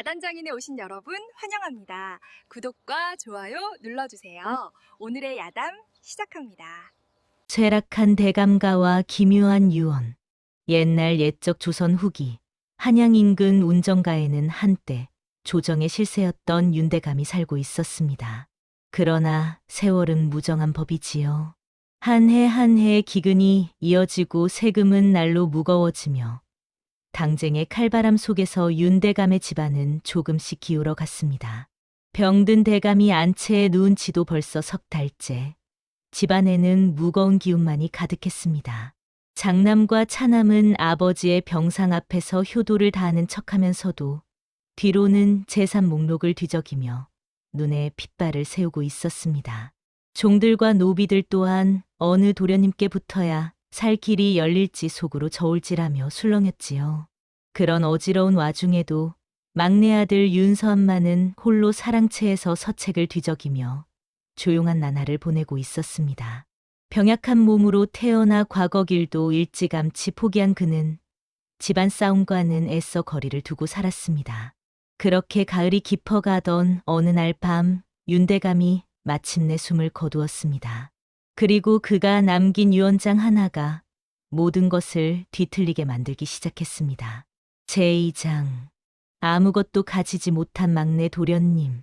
야단장인에 오신 여러분 환영합니다. 구독과 좋아요 눌러주세요. 오늘의 야담 시작합니다. 쇠락한 대감가와 기묘한 유언. 옛날 옛적 조선 후기 한양 인근 운정가에는 한때 조정의 실세였던 윤대감이 살고 있었습니다. 그러나 세월은 무정한 법이지요. 한 해 한 해의 기근이 이어지고 세금은 날로 무거워지며 당쟁의 칼바람 속에서 윤대감의 집안은 조금씩 기울어 갔습니다. 병든 대감이 안채에 누운 지도 벌써 석 달째. 집안에는 무거운 기운만이 가득했습니다. 장남과 차남은 아버지의 병상 앞에서 효도를 다하는 척하면서도 뒤로는 재산 목록을 뒤적이며 눈에 핏발을 세우고 있었습니다. 종들과 노비들 또한 어느 도련님께 붙어야 살 길이 열릴지 속으로 저울질하며 술렁였지요. 그런 어지러운 와중에도 막내 아들 윤서한만은 홀로 사랑채에서 서책을 뒤적이며 조용한 나날을 보내고 있었습니다. 병약한 몸으로 태어나 과거 길도 일찌감치 포기한 그는 집안 싸움과는 애써 거리를 두고 살았습니다. 그렇게 가을이 깊어가던 어느 날 밤 윤대감이 마침내 숨을 거두었습니다. 그리고 그가 남긴 유언장 하나가 모든 것을 뒤틀리게 만들기 시작했습니다. 제2장 아무것도 가지지 못한 막내 도련님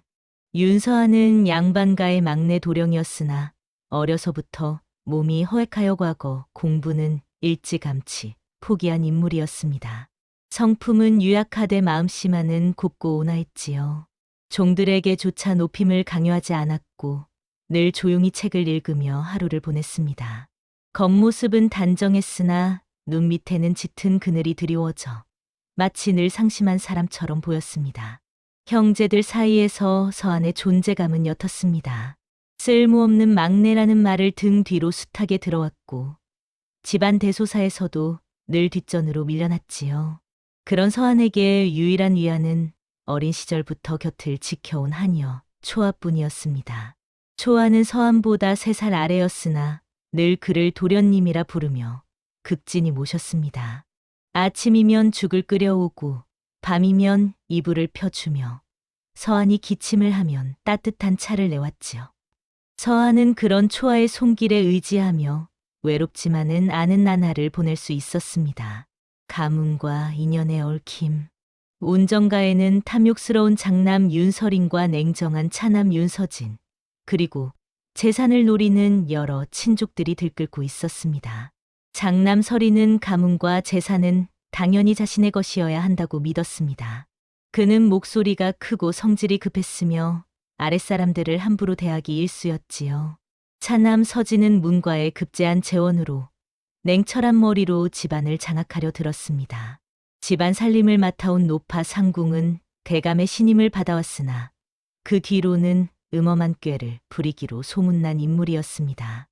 윤서아는 양반가의 막내 도령이었으나 어려서부터 몸이 허약하여 과거 공부는 일찌감치 포기한 인물이었습니다. 성품은 유약하되 마음씨만은 곱고 온화했지요. 종들에게조차 높임을 강요하지 않았고 늘 조용히 책을 읽으며 하루를 보냈습니다. 겉모습은 단정했으나 눈 밑에는 짙은 그늘이 드리워져 마치 늘 상심한 사람처럼 보였습니다. 형제들 사이에서 서한의 존재감은 옅었습니다. 쓸모없는 막내라는 말을 등 뒤로 숱하게 들어왔고 집안 대소사에서도 늘 뒷전으로 밀려났지요. 그런 서한에게 유일한 위안은 어린 시절부터 곁을 지켜온 한여 초아뿐이었습니다. 초아는 서한보다 세 살 아래였으나 늘 그를 도련님이라 부르며 극진히 모셨습니다. 아침이면 죽을 끓여오고 밤이면 이불을 펴주며 서한이 기침을 하면 따뜻한 차를 내왔지요. 서한은 그런 초아의 손길에 의지하며 외롭지만은 않은 나날을 보낼 수 있었습니다. 가문과 인연의 얽힘. 운정가에는 탐욕스러운 장남 윤서린과 냉정한 차남 윤서진, 그리고 재산을 노리는 여러 친족들이 들끓고 있었습니다. 장남 서린은 가문과 재산은 당연히 자신의 것이어야 한다고 믿었습니다. 그는 목소리가 크고 성질이 급했으며 아랫사람들을 함부로 대하기 일쑤였지요. 차남 서진은 문과의 급제한 재원으로 냉철한 머리로 집안을 장악하려 들었습니다. 집안 살림을 맡아온 노파 상궁은 대감의 신임을 받아왔으나 그 뒤로는 음험한 꾀를 부리기로 소문난 인물이었습니다.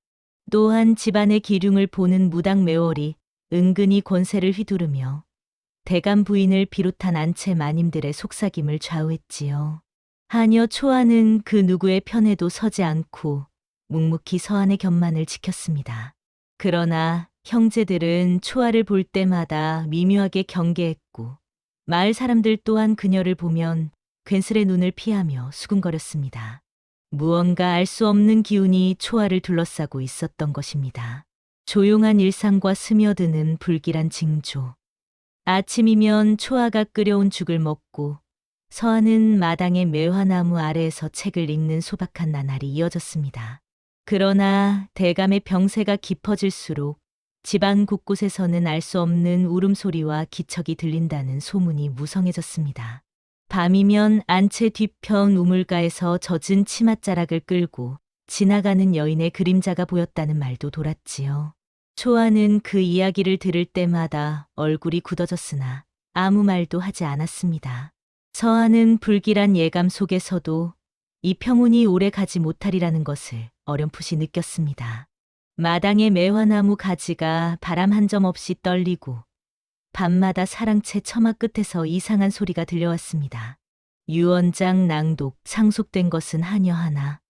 또한 집안의 기륭을 보는 무당 매월이 은근히 권세를 휘두르며 대감 부인을 비롯한 안채 마님들의 속삭임을 좌우했지요. 하녀 초아는 그 누구의 편에도 서지 않고 묵묵히 서한의 곁만을 지켰습니다. 그러나 형제들은 초아를 볼 때마다 미묘하게 경계했고 마을 사람들 또한 그녀를 보면 괜스레 눈을 피하며 수군거렸습니다. 무언가 알 수 없는 기운이 초아를 둘러싸고 있었던 것입니다. 조용한 일상과 스며드는 불길한 징조. 아침이면 초아가 끓여온 죽을 먹고 서하는 마당의 매화나무 아래에서 책을 읽는 소박한 나날이 이어졌습니다. 그러나 대감의 병세가 깊어질수록 집안 곳곳에서는 알 수 없는 울음소리와 기척이 들린다는 소문이 무성해졌습니다. 밤이면 안채 뒤편 우물가에서 젖은 치맛자락을 끌고 지나가는 여인의 그림자가 보였다는 말도 돌았지요. 초아는 그 이야기를 들을 때마다 얼굴이 굳어졌으나 아무 말도 하지 않았습니다. 서하는 불길한 예감 속에서도 이 평온이 오래 가지 못하리라는 것을 어렴풋이 느꼈습니다. 마당의 매화나무 가지가 바람 한 점 없이 떨리고 밤마다 사랑채 처마 끝에서 이상한 소리가 들려왔습니다. 유언장 낭독 상속된 것은 하녀 하나.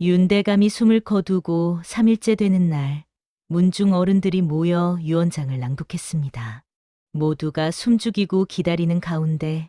윤대감이 숨을 거두고 3일째 되는 날 문중 어른들이 모여 유언장을 낭독했습니다. 모두가 숨죽이고 기다리는 가운데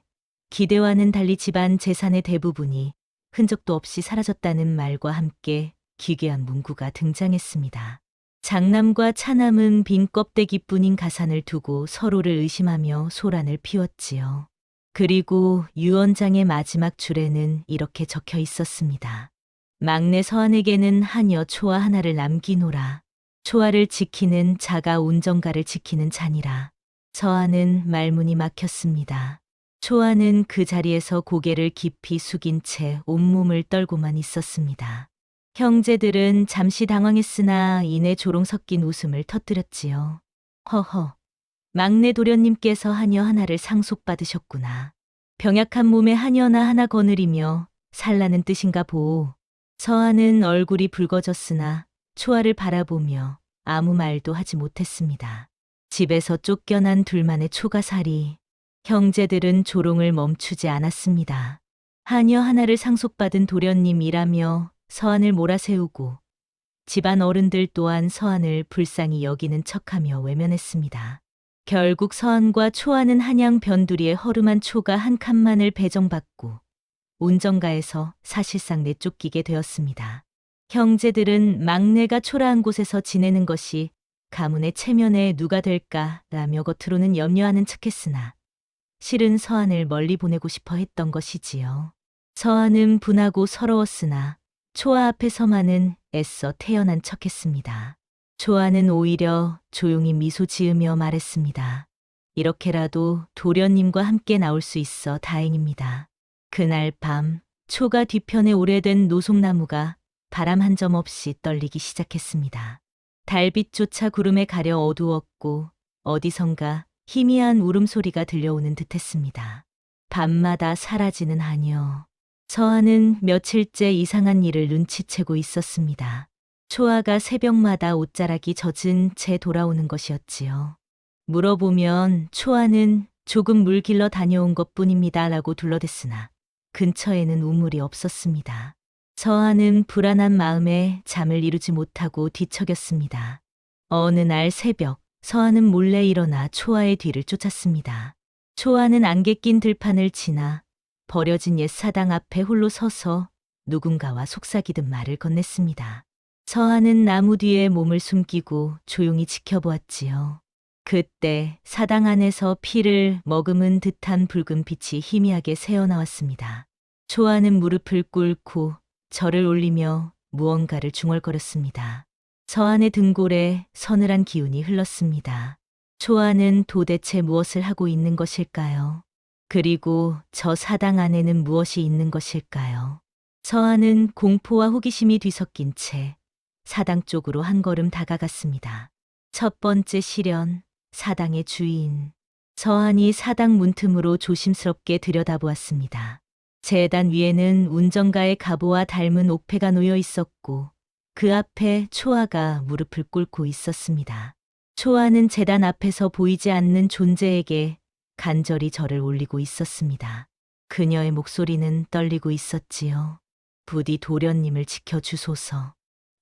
기대와는 달리 집안 재산의 대부분이 흔적도 없이 사라졌다는 말과 함께 기괴한 문구가 등장했습니다. 장남과 차남은 빈 껍데기뿐인 가산을 두고 서로를 의심하며 소란을 피웠지요. 그리고 유언장의 마지막 줄에는 이렇게 적혀 있었습니다. 막내 서한에게는 하녀 초아 하나를 남기노라. 초아를 지키는 자가 운정가를 지키는 잔이라. 서한은 말문이 막혔습니다. 초아는 그 자리에서 고개를 깊이 숙인 채 온몸을 떨고만 있었습니다. 형제들은 잠시 당황했으나 이내 조롱 섞인 웃음을 터뜨렸지요. 허허, 막내 도련님께서 하녀 하나를 상속받으셨구나. 병약한 몸에 하녀나 하나 거느리며 살라는 뜻인가 보오. 서한은 얼굴이 붉어졌으나 초아를 바라보며 아무 말도 하지 못했습니다. 집에서 쫓겨난 둘만의 초가살이 형제들은 조롱을 멈추지 않았습니다. 하녀 하나를 상속받은 도련님이라며 서한을 몰아세우고 집안 어른들 또한 서한을 불쌍히 여기는 척하며 외면했습니다. 결국 서한과 초아는 한양 변두리의 허름한 초가 한 칸만을 배정받고 운정가에서 사실상 내쫓기게 되었습니다. 형제들은 막내가 초라한 곳에서 지내는 것이 가문의 체면에 누가 될까라며 겉으로는 염려하는 척했으나 실은 서한을 멀리 보내고 싶어 했던 것이지요. 서한은 분하고 서러웠으나 초아 앞에서만은 애써 태연한 척했습니다. 초아는 오히려 조용히 미소 지으며 말했습니다. 이렇게라도 도련님과 함께 나올 수 있어 다행입니다. 그날 밤 초가 뒤편에 오래된 노송나무가 바람 한 점 없이 떨리기 시작했습니다. 달빛조차 구름에 가려 어두웠고 어디선가 희미한 울음소리가 들려오는 듯했습니다. 밤마다 사라지는 하녀. 서한은 며칠째 이상한 일을 눈치채고 있었습니다. 초아가 새벽마다 옷자락이 젖은 채 돌아오는 것이었지요. 물어보면 초아는 조금 물 길러 다녀온 것 뿐입니다. 라고 둘러댔으나 근처에는 우물이 없었습니다. 서한은 불안한 마음에 잠을 이루지 못하고 뒤척였습니다. 어느 날 새벽, 서한은 몰래 일어나 초아의 뒤를 쫓았습니다. 초아는 안개 낀 들판을 지나 버려진 옛 사당 앞에 홀로 서서 누군가와 속삭이듯 말을 건넸습니다. 서한은 나무 뒤에 몸을 숨기고 조용히 지켜보았지요. 그때 사당 안에서 피를 머금은 듯한 붉은 빛이 희미하게 새어나왔습니다. 초아는 무릎을 꿇고 절을 올리며 무언가를 중얼거렸습니다. 서한의 등골에 서늘한 기운이 흘렀습니다. 초아는 도대체 무엇을 하고 있는 것일까요? 그리고 저 사당 안에는 무엇이 있는 것일까요? 서한은 공포와 호기심이 뒤섞인 채 사당 쪽으로 한 걸음 다가갔습니다. 첫 번째 시련, 사당의 주인. 서한이 사당 문틈으로 조심스럽게 들여다보았습니다. 재단 위에는 운정가의 가보와 닮은 옥패가 놓여 있었고 그 앞에 초아가 무릎을 꿇고 있었습니다. 초아는 재단 앞에서 보이지 않는 존재에게 간절히 절을 올리고 있었습니다. 그녀의 목소리는 떨리고 있었지요. 부디 도련님을 지켜주소서.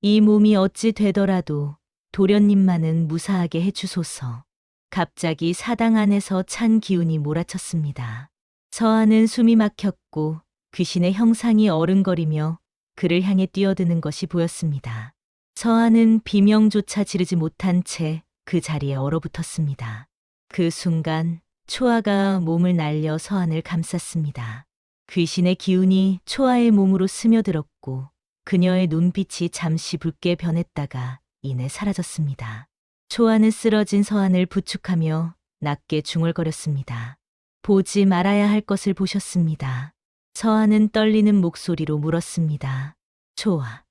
이 몸이 어찌 되더라도 도련님만은 무사하게 해주소서. 갑자기 사당 안에서 찬 기운이 몰아쳤습니다. 서한은 숨이 막혔고 귀신의 형상이 어른거리며 그를 향해 뛰어드는 것이 보였습니다. 서한은 비명조차 지르지 못한 채 그 자리에 얼어붙었습니다. 그 순간 초아가 몸을 날려 서한을 감쌌습니다. 귀신의 기운이 초아의 몸으로 스며들었고 그녀의 눈빛이 잠시 붉게 변했다가 이내 사라졌습니다. 초아는 쓰러진 서한을 부축하며 낮게 중얼거렸습니다. 보지 말아야 할 것을 보셨습니다. 서한은 떨리는 목소리로 물었습니다. 초아,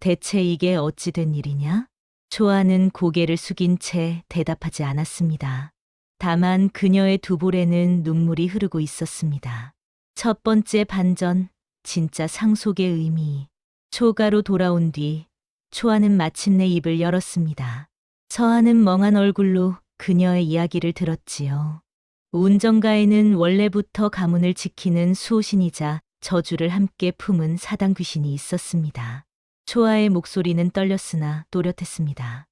대체 이게 어찌 된 일이냐? 초아는 고개를 숙인 채 대답하지 않았습니다. 다만 그녀의 두 볼에는 눈물이 흐르고 있었습니다. 첫 번째 반전, 진짜 상속의 의미. 초가로 돌아온 뒤 초아는 마침내 입을 열었습니다. 서하는 멍한 얼굴로 그녀의 이야기를 들었지요. 운정가에는 원래부터 가문을 지키는 수호신이자 저주를 함께 품은 사당 귀신이 있었습니다. 초아의 목소리는 떨렸으나 또렷했습니다.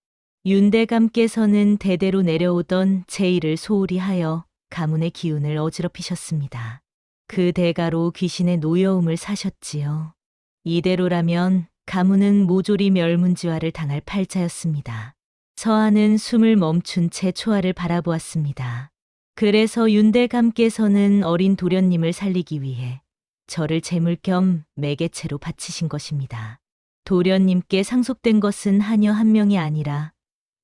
윤대감께서는 대대로 내려오던 제의를 소홀히 하여 가문의 기운을 어지럽히셨습니다. 그 대가로 귀신의 노여움을 사셨지요. 이대로라면 가문은 모조리 멸문지화를 당할 팔자였습니다. 서한은 숨을 멈춘 채 초아를 바라보았습니다. 그래서 윤대감께서는 어린 도련님을 살리기 위해 저를 제물 겸 매개체로 바치신 것입니다. 도련님께 상속된 것은 하녀 한 명이 아니라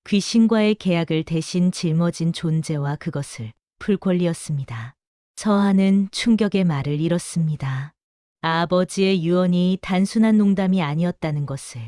귀신과의 계약을 대신 짊어진 존재와 그것을 풀 권리였습니다. 서한은 충격의 말을 잃었습니다. 아버지의 유언이 단순한 농담이 아니었다는 것을,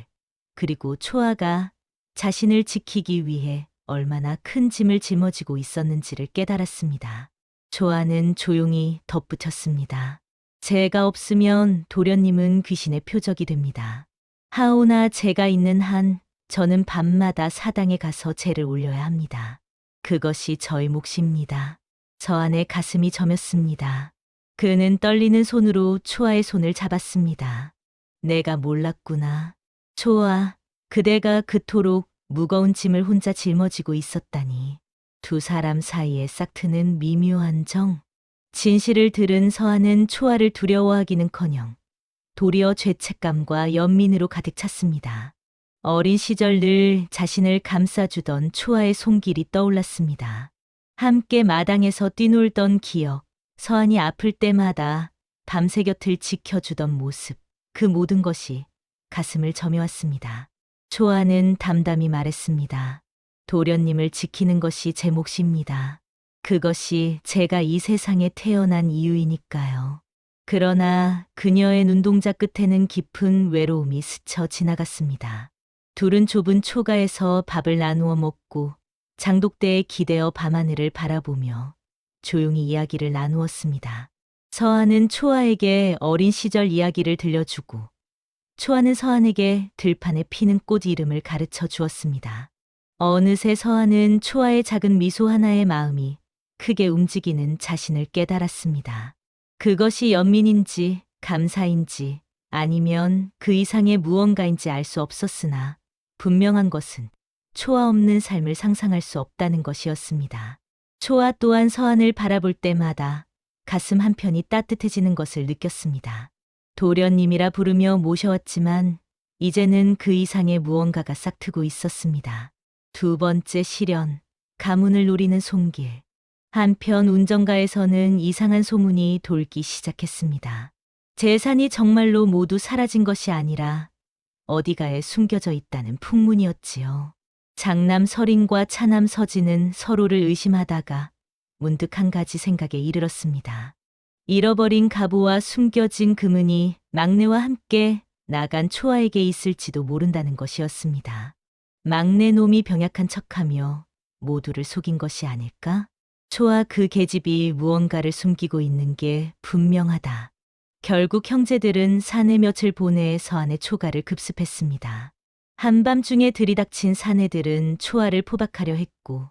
그리고 초아가 자신을 지키기 위해 얼마나 큰 짐을 짊어지고 있었는지를 깨달았습니다. 초아는 조용히 덧붙였습니다. 제가 없으면 도련님은 귀신의 표적이 됩니다. 하오나 제가 있는 한 저는 밤마다 사당에 가서 제를 올려야 합니다. 그것이 저의 몫입니다. 저 안에 가슴이 저몄습니다. 그는 떨리는 손으로 초아의 손을 잡았습니다. 내가 몰랐구나. 초아, 그대가 그토록 무거운 짐을 혼자 짊어지고 있었다니. 두 사람 사이에 싹 트는 미묘한 정. 진실을 들은 서한은 초아를 두려워하기는커녕 도리어 죄책감과 연민으로 가득 찼습니다. 어린 시절 늘 자신을 감싸주던 초아의 손길이 떠올랐습니다. 함께 마당에서 뛰놀던 기억, 서한이 아플 때마다 밤새 곁을 지켜주던 모습, 그 모든 것이 가슴을 저며왔습니다. 초아는 담담히 말했습니다. 도련님을 지키는 것이 제 몫입니다. 그것이 제가 이 세상에 태어난 이유이니까요. 그러나 그녀의 눈동자 끝에는 깊은 외로움이 스쳐 지나갔습니다. 둘은 좁은 초가에서 밥을 나누어 먹고 장독대에 기대어 밤하늘을 바라보며 조용히 이야기를 나누었습니다. 서한은 초아에게 어린 시절 이야기를 들려주고 초아는 서한에게 들판에 피는 꽃 이름을 가르쳐 주었습니다. 어느새 서한은 초아의 작은 미소 하나의 마음이 크게 움직이는 자신을 깨달았습니다. 그것이 연민인지 감사인지 아니면 그 이상의 무언가인지 알 수 없었으나 분명한 것은 초아 없는 삶을 상상할 수 없다는 것이었습니다. 초아 또한 서한을 바라볼 때마다 가슴 한편이 따뜻해지는 것을 느꼈습니다. 도련님이라 부르며 모셔왔지만 이제는 그 이상의 무언가가 싹트고 있었습니다. 두 번째 시련, 가문을 노리는 손길. 한편 운정가에서는 이상한 소문이 돌기 시작했습니다. 재산이 정말로 모두 사라진 것이 아니라 어디가에 숨겨져 있다는 풍문이었지요. 장남 서린과 차남 서진은 서로를 의심하다가 문득 한 가지 생각에 이르렀습니다. 잃어버린 가보와 숨겨진 금은이 막내와 함께 나간 초아에게 있을지도 모른다는 것이었습니다. 막내 놈이 병약한 척하며 모두를 속인 것이 아닐까? 초아 그 계집이 무언가를 숨기고 있는 게 분명하다. 결국 형제들은 사내 며칠 보내 서안의 초가를 급습했습니다. 한밤중에 들이닥친 사내들은 초아를 포박하려 했고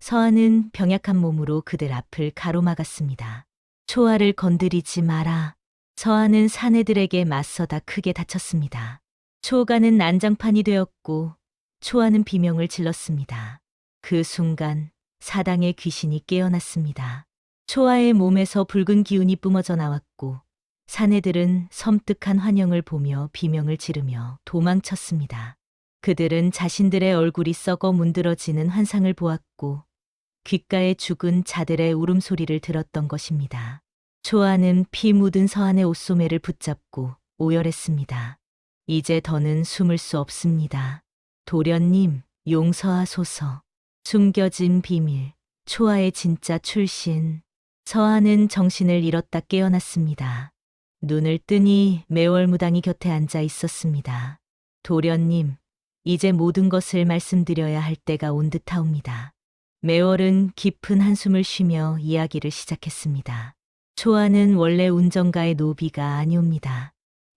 서안은 병약한 몸으로 그들 앞을 가로막았습니다. 초아를 건드리지 마라. 서안은 사내들에게 맞서다 크게 다쳤습니다. 초가는 난장판이 되었고 초아는 비명을 질렀습니다. 그 순간 사당의 귀신이 깨어났습니다. 초아의 몸에서 붉은 기운이 뿜어져 나왔고 사내들은 섬뜩한 환영을 보며 비명을 지르며 도망쳤습니다. 그들은 자신들의 얼굴이 썩어 문드러지는 환상을 보았고 귓가에 죽은 자들의 울음소리를 들었던 것입니다. 초아는 피 묻은 서한의 옷소매를 붙잡고 오열했습니다. 이제 더는 숨을 수 없습니다. 도련님, 용서하소서. 숨겨진 비밀, 초아의 진짜 출신. 서한은 정신을 잃었다 깨어났습니다. 눈을 뜨니 매월무당이 곁에 앉아 있었습니다. 도련님, 이제 모든 것을 말씀드려야 할 때가 온 듯하옵니다. 매월은 깊은 한숨을 쉬며 이야기를 시작했습니다. 초아는 원래 운전가의 노비가 아니옵니다.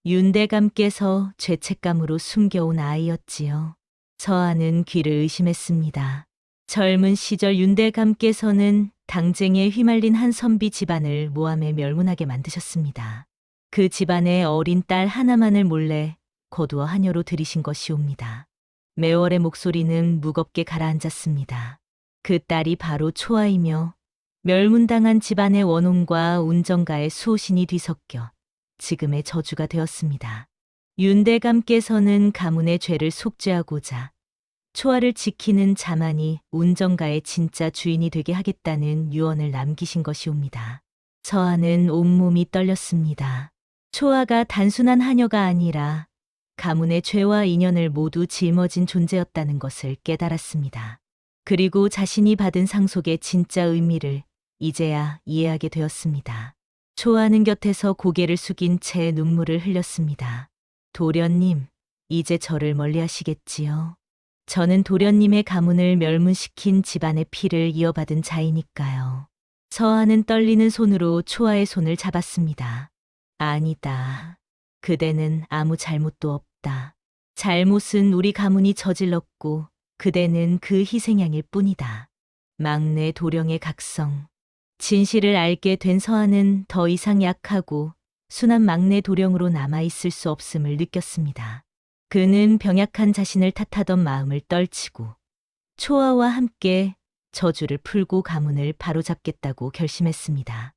윤대감께서 죄책감으로 숨겨온 아이였지요. 서아는 귀를 의심했습니다. 젊은 시절 윤대감께서는 당쟁에 휘말린 한 선비 집안을 모함에 멸문하게 만드셨습니다. 그 집안의 어린 딸 하나만을 몰래 거두어 하녀로 들이신 것이옵니다. 매월의 목소리는 무겁게 가라앉았습니다. 그 딸이 바로 초아이며 멸문당한 집안의 원혼과 운정가의 수호신이 뒤섞여 지금의 저주가 되었습니다. 윤대감께서는 가문의 죄를 속죄하고자 초아를 지키는 자만이 운정가의 진짜 주인이 되게 하겠다는 유언을 남기신 것이옵니다. 서아는 온몸이 떨렸습니다. 초아가 단순한 하녀가 아니라 가문의 죄와 인연을 모두 짊어진 존재였다는 것을 깨달았습니다. 그리고 자신이 받은 상속의 진짜 의미를 이제야 이해하게 되었습니다. 초아는 곁에서 고개를 숙인 채 눈물을 흘렸습니다. 도련님, 이제 저를 멀리 하시겠지요? 저는 도련님의 가문을 멸문시킨 집안의 피를 이어받은 자이니까요. 서아는 떨리는 손으로 초아의 손을 잡았습니다. 아니다. 그대는 아무 잘못도 없다. 잘못은 우리 가문이 저질렀고 그대는 그 희생양일 뿐이다. 막내 도령의 각성. 진실을 알게 된 서아는 더 이상 약하고 순한 막내 도령으로 남아있을 수 없음을 느꼈습니다. 그는 병약한 자신을 탓하던 마음을 떨치고 초아와 함께 저주를 풀고 가문을 바로잡겠다고 결심했습니다.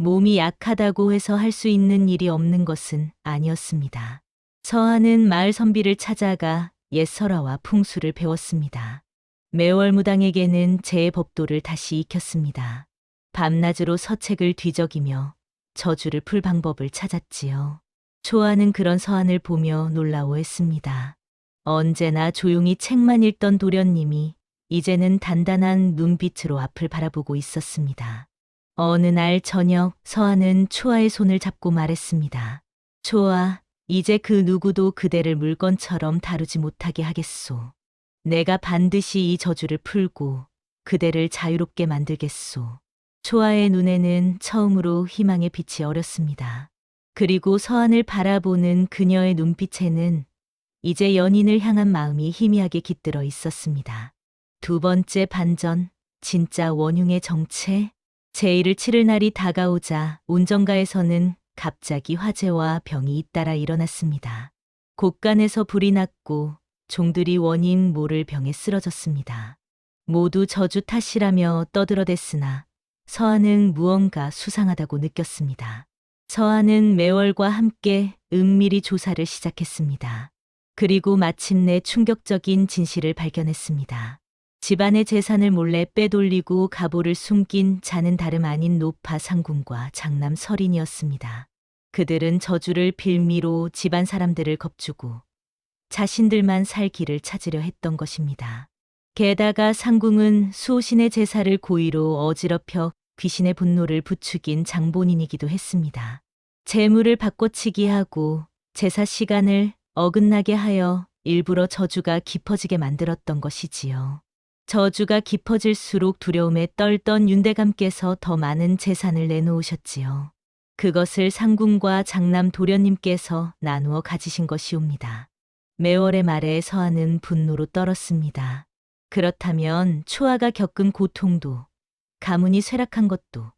몸이 약하다고 해서 할 수 있는 일이 없는 것은 아니었습니다. 서하는 마을 선비를 찾아가 옛 설화와 풍수를 배웠습니다. 매월무당에게는 제 법도를 다시 익혔습니다. 밤낮으로 서책을 뒤적이며 저주를 풀 방법을 찾았지요. 초아는 그런 서한을 보며 놀라워했습니다. 언제나 조용히 책만 읽던 도련님이 이제는 단단한 눈빛으로 앞을 바라보고 있었습니다. 어느 날 저녁 서한은 초아의 손을 잡고 말했습니다. 초아, 이제 그 누구도 그대를 물건처럼 다루지 못하게 하겠소. 내가 반드시 이 저주를 풀고 그대를 자유롭게 만들겠소. 초아의 눈에는 처음으로 희망의 빛이 어렸습니다. 그리고 서한을 바라보는 그녀의 눈빛에는 이제 연인을 향한 마음이 희미하게 깃들어 있었습니다. 두 번째 반전, 진짜 원흉의 정체? 제1을 치를 날이 다가오자 온정가에서는 갑자기 화재와 병이 잇따라 일어났습니다. 곳간에서 불이 났고 종들이 원인 모를 병에 쓰러졌습니다. 모두 저주 탓이라며 떠들어댔으나 서한은 무언가 수상하다고 느꼈습니다. 서한은 매월과 함께 은밀히 조사를 시작했습니다. 그리고 마침내 충격적인 진실을 발견했습니다. 집안의 재산을 몰래 빼돌리고 가보를 숨긴 자는 다름 아닌 노파 상궁과 장남 설인이었습니다. 그들은 저주를 빌미로 집안 사람들을 겁주고 자신들만 살 길을 찾으려 했던 것입니다. 게다가 상궁은 수호신의 제사를 고의로 어지럽혀 귀신의 분노를 부추긴 장본인이기도 했습니다. 재물을 바꿔치기 하고 제사 시간을 어긋나게 하여 일부러 저주가 깊어지게 만들었던 것이지요. 저주가 깊어질수록 두려움에 떨던 윤대감께서 더 많은 재산을 내놓으셨지요. 그것을 상궁과 장남 도련님께서 나누어 가지신 것이옵니다. 매월의 말에 서하는 분노로 떨었습니다. 그렇다면 초아가 겪은 고통도 가문이 쇠락한 것도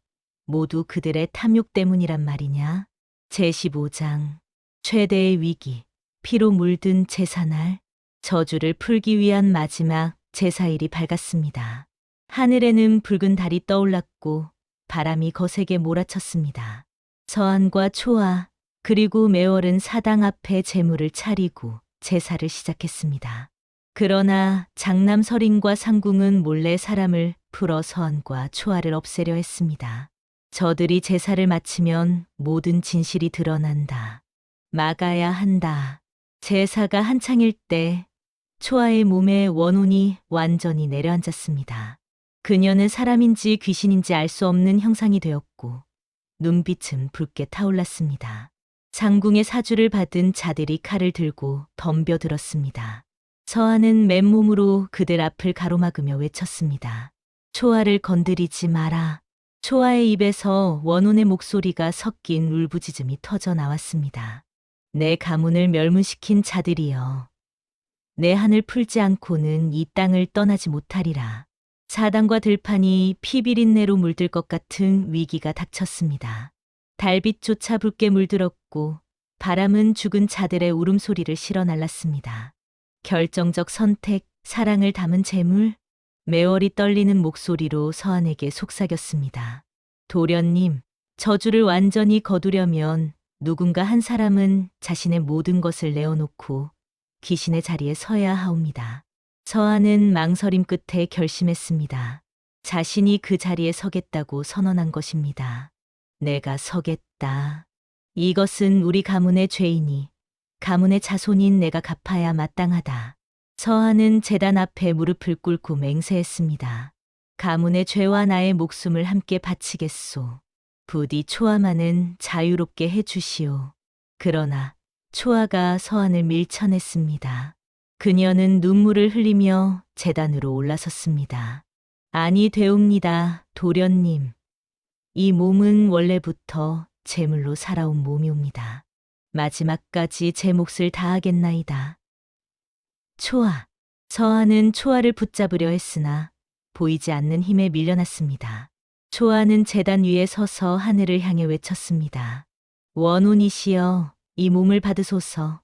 모두 그들의 탐욕 때문이란 말이냐? 제15장 최대의 위기 피로 물든 제사날 저주를 풀기 위한 마지막 제사일이 밝았습니다. 하늘에는 붉은 달이 떠올랐고 바람이 거세게 몰아쳤습니다. 서한과 초아 그리고 매월은 사당 앞에 제물을 차리고 제사를 시작했습니다. 그러나 장남 설인과 상궁은 몰래 사람을 풀어 서한과 초아를 없애려 했습니다. 저들이 제사를 마치면 모든 진실이 드러난다. 막아야 한다. 제사가 한창일 때 초아의 몸에 원혼이 완전히 내려앉았습니다. 그녀는 사람인지 귀신인지 알 수 없는 형상이 되었고 눈빛은 붉게 타올랐습니다. 상궁의 사주를 받은 자들이 칼을 들고 덤벼들었습니다. 서하는 맨몸으로 그들 앞을 가로막으며 외쳤습니다. 초아를 건드리지 마라. 초아의 입에서 원혼의 목소리가 섞인 울부짖음이 터져 나왔습니다. 내 가문을 멸문시킨 자들이여. 내 한을 풀지 않고는 이 땅을 떠나지 못하리라. 사단과 들판이 피비린내로 물들 것 같은 위기가 닥쳤습니다. 달빛조차 붉게 물들었고 바람은 죽은 자들의 울음소리를 실어 날랐습니다. 결정적 선택, 사랑을 담은 재물, 매월이 떨리는 목소리로 서한에게 속삭였습니다. 도련님, 저주를 완전히 거두려면 누군가 한 사람은 자신의 모든 것을 내어놓고 귀신의 자리에 서야 하옵니다. 서한은 망설임 끝에 결심했습니다. 자신이 그 자리에 서겠다고 선언한 것입니다. 내가 서겠다. 이것은 우리 가문의 죄이니 가문의 자손인 내가 갚아야 마땅하다. 서한은 재단 앞에 무릎을 꿇고 맹세했습니다. 가문의 죄와 나의 목숨을 함께 바치겠소. 부디 초아만은 자유롭게 해주시오. 그러나 초아가 서한을 밀쳐냈습니다. 그녀는 눈물을 흘리며 재단으로 올라섰습니다. 아니 되옵니다, 도련님. 이 몸은 원래부터 제물로 살아온 몸이옵니다. 마지막까지 제 몫을 다하겠나이다. 초아. 서한은 초아를 붙잡으려 했으나 보이지 않는 힘에 밀려났습니다. 초아는 재단 위에 서서 하늘을 향해 외쳤습니다. 원혼이시여, 이 몸을 받으소서.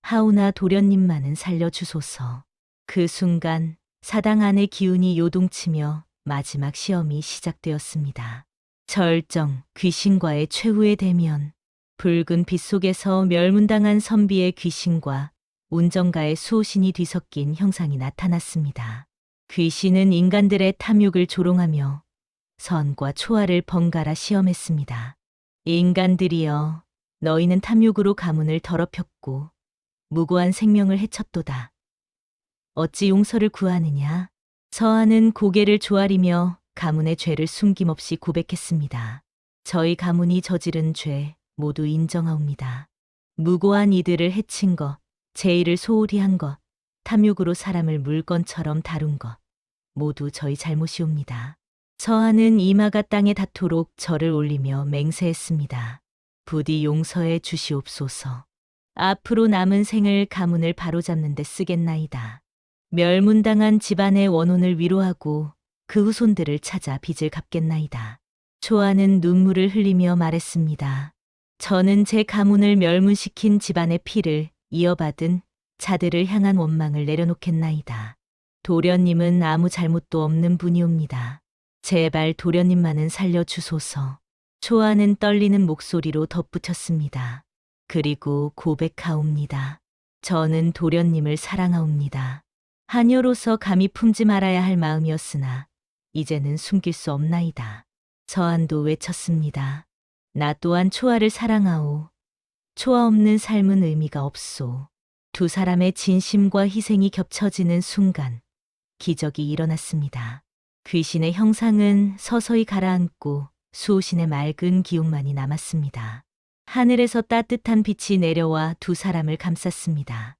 하우나 도련님만은 살려주소서. 그 순간 사당 안의 기운이 요동치며 마지막 시험이 시작되었습니다. 절정, 귀신과의 최후의 대면. 붉은 빛 속에서 멸문당한 선비의 귀신과 운정가의 수호신이 뒤섞인 형상이 나타났습니다. 귀신은 인간들의 탐욕을 조롱하며 선과 초아를 번갈아 시험했습니다. 인간들이여, 너희는 탐욕으로 가문을 더럽혔고 무고한 생명을 해쳤도다. 어찌 용서를 구하느냐? 서한은 고개를 조아리며 가문의 죄를 숨김없이 고백했습니다. 저희 가문이 저지른 죄 모두 인정하옵니다. 무고한 이들을 해친 것, 제의를 소홀히 한 것, 탐욕으로 사람을 물건처럼 다룬 것, 모두 저희 잘못이옵니다. 서한은 이마가 땅에 닿도록 절을 올리며 맹세했습니다. 부디 용서해 주시옵소서. 앞으로 남은 생을 가문을 바로잡는 데 쓰겠나이다. 멸문당한 집안의 원혼을 위로하고 그 후손들을 찾아 빚을 갚겠나이다. 초아는 눈물을 흘리며 말했습니다. 저는 제 가문을 멸문시킨 집안의 피를 이어받은 자들을 향한 원망을 내려놓겠나이다. 도련님은 아무 잘못도 없는 분이옵니다. 제발 도련님만은 살려주소서. 초아는 떨리는 목소리로 덧붙였습니다. 그리고 고백하옵니다. 저는 도련님을 사랑하옵니다. 하녀로서 감히 품지 말아야 할 마음이었으나 이제는 숨길 수 없나이다. 서한도 외쳤습니다. 나 또한 초아를 사랑하오. 초아 없는 삶은 의미가 없소. 두 사람의 진심과 희생이 겹쳐지는 순간 기적이 일어났습니다. 귀신의 형상은 서서히 가라앉고 수호신의 맑은 기운만이 남았습니다. 하늘에서 따뜻한 빛이 내려와 두 사람을 감쌌습니다.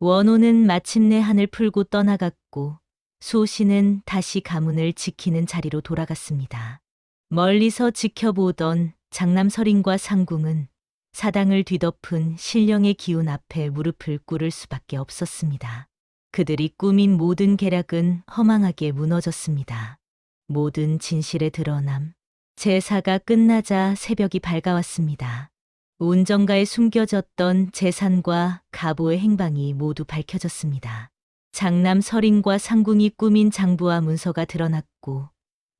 원호는 마침내 하늘 풀고 떠나갔고 수호신은 다시 가문을 지키는 자리로 돌아갔습니다. 멀리서 지켜보던 장남설인과 상궁은 사당을 뒤덮은 신령의 기운 앞에 무릎을 꿇을 수밖에 없었습니다. 그들이 꾸민 모든 계략은 허망하게 무너졌습니다. 모든 진실의 드러남. 제사가 끝나자 새벽이 밝아왔습니다. 운정가에 숨겨졌던 재산과 가보의 행방이 모두 밝혀졌습니다. 장남 설인과 상궁이 꾸민 장부와 문서가 드러났고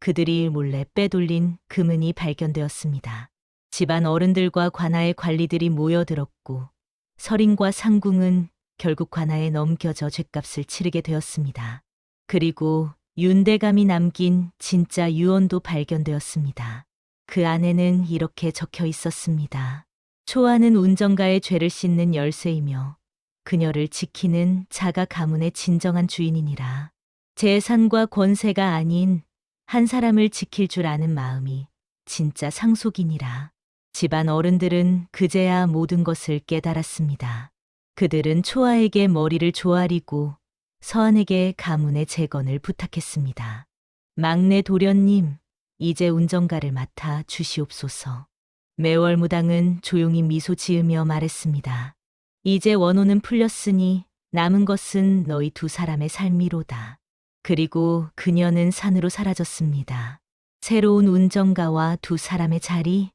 그들이 몰래 빼돌린 금은이 발견되었습니다. 집안 어른들과 관아의 관리들이 모여들었고 설인과 상궁은 결국 관아에 넘겨져 죗값을 치르게 되었습니다. 그리고 윤대감이 남긴 진짜 유언도 발견되었습니다. 그 안에는 이렇게 적혀 있었습니다. 초아는 운정가의 죄를 씻는 열쇠이며 그녀를 지키는 자가 가문의 진정한 주인이니라. 재산과 권세가 아닌 한 사람을 지킬 줄 아는 마음이 진짜 상속이니라. 집안 어른들은 그제야 모든 것을 깨달았습니다. 그들은 초아에게 머리를 조아리고 서한에게 가문의 재건을 부탁했습니다. 막내 도련님, 이제 운정가를 맡아 주시옵소서. 매월 무당은 조용히 미소 지으며 말했습니다. 이제 원호는 풀렸으니 남은 것은 너희 두 사람의 삶이로다. 그리고 그녀는 산으로 사라졌습니다. 새로운 운정가와 두 사람의 자리,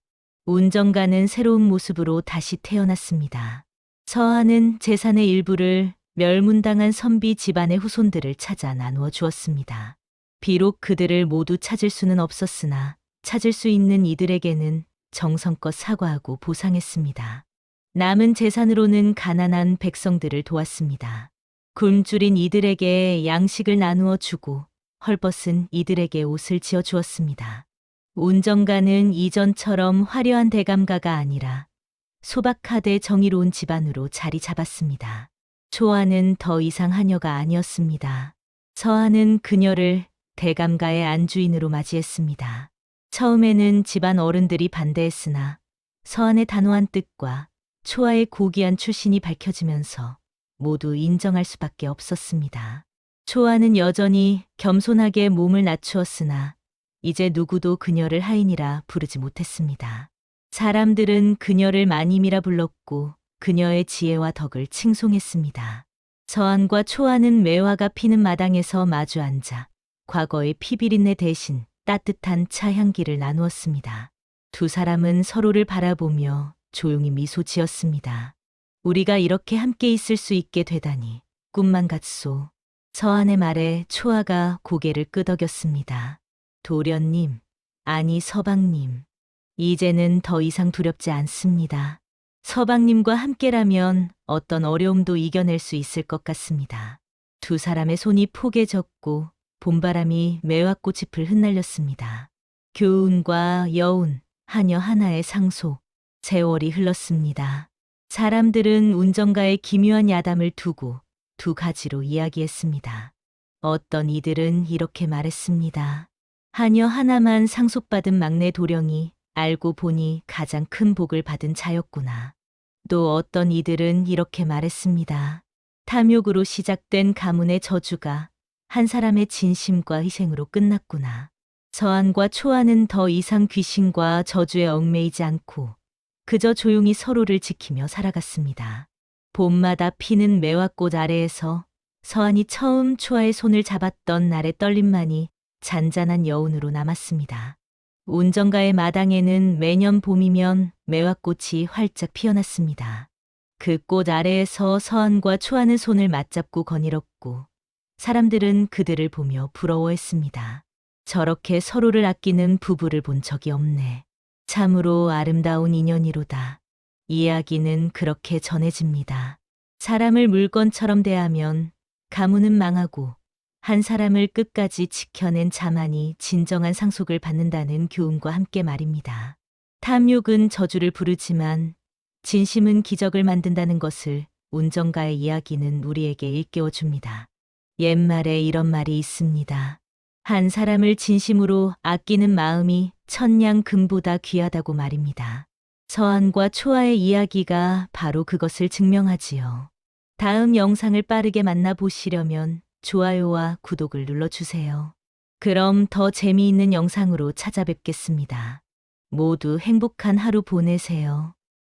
운정가는 새로운 모습으로 다시 태어났습니다. 서한은 재산의 일부를 멸문당한 선비 집안의 후손들을 찾아 나누어 주었습니다. 비록 그들을 모두 찾을 수는 없었으나 찾을 수 있는 이들에게는 정성껏 사과하고 보상했습니다. 남은 재산으로는 가난한 백성들을 도왔습니다. 굶주린 이들에게 양식을 나누어 주고 헐벗은 이들에게 옷을 지어 주었습니다. 운정가는 이전처럼 화려한 대감가가 아니라 소박하되 정의로운 집안으로 자리 잡았습니다. 초아는 더 이상 하녀가 아니었습니다. 서아는 그녀를 대감가의 안주인으로 맞이했습니다. 처음에는 집안 어른들이 반대했으나 서한의 단호한 뜻과 초아의 고귀한 출신이 밝혀지면서 모두 인정할 수밖에 없었습니다. 초아는 여전히 겸손하게 몸을 낮추었으나 이제 누구도 그녀를 하인이라 부르지 못했습니다. 사람들은 그녀를 마님이라 불렀고 그녀의 지혜와 덕을 칭송했습니다. 서한과 초아는 매화가 피는 마당에서 마주 앉아 과거의 피비린내 대신 따뜻한 차 향기를 나누었습니다. 두 사람은 서로를 바라보며 조용히 미소 지었습니다. 우리가 이렇게 함께 있을 수 있게 되다니 꿈만 같소. 서한의 말에 초아가 고개를 끄덕였습니다. 도련님, 아니 서방님. 이제는 더 이상 두렵지 않습니다. 서방님과 함께라면 어떤 어려움도 이겨낼 수 있을 것 같습니다. 두 사람의 손이 포개졌고 봄바람이 매화꽃잎을 흩날렸습니다. 교운과 여운, 하녀 하나의 상소, 세월이 흘렀습니다. 사람들은 운정가의 기묘한 야담을 두고 두 가지로 이야기했습니다. 어떤 이들은 이렇게 말했습니다. 하녀 하나만 상속받은 막내 도령이 알고 보니 가장 큰 복을 받은 자였구나. 또 어떤 이들은 이렇게 말했습니다. 탐욕으로 시작된 가문의 저주가 한 사람의 진심과 희생으로 끝났구나. 서한과 초한은 더 이상 귀신과 저주에 얽매이지 않고 그저 조용히 서로를 지키며 살아갔습니다. 봄마다 피는 매화꽃 아래에서 서한이 처음 초아의 손을 잡았던 날의 떨림만이 잔잔한 여운으로 남았습니다. 운정가의 마당에는 매년 봄이면 매화꽃이 활짝 피어났습니다. 그 꽃 아래에서 서한과 초하는 손을 맞잡고 거닐었고 사람들은 그들을 보며 부러워했습니다. 저렇게 서로를 아끼는 부부를 본 적이 없네. 참으로 아름다운 인연이로다. 이야기는 그렇게 전해집니다. 사람을 물건처럼 대하면 가문은 망하고 한 사람을 끝까지 지켜낸 자만이 진정한 상속을 받는다는 교훈과 함께 말입니다. 탐욕은 저주를 부르지만 진심은 기적을 만든다는 것을 운정가의 이야기는 우리에게 일깨워 줍니다. 옛말에 이런 말이 있습니다. 한 사람을 진심으로 아끼는 마음이 천냥 금보다 귀하다고 말입니다. 서한과 초아의 이야기가 바로 그것을 증명하지요. 다음 영상을 빠르게 만나보시려면 좋아요와 구독을 눌러주세요. 그럼 더 재미있는 영상으로 찾아뵙겠습니다. 모두 행복한 하루 보내세요.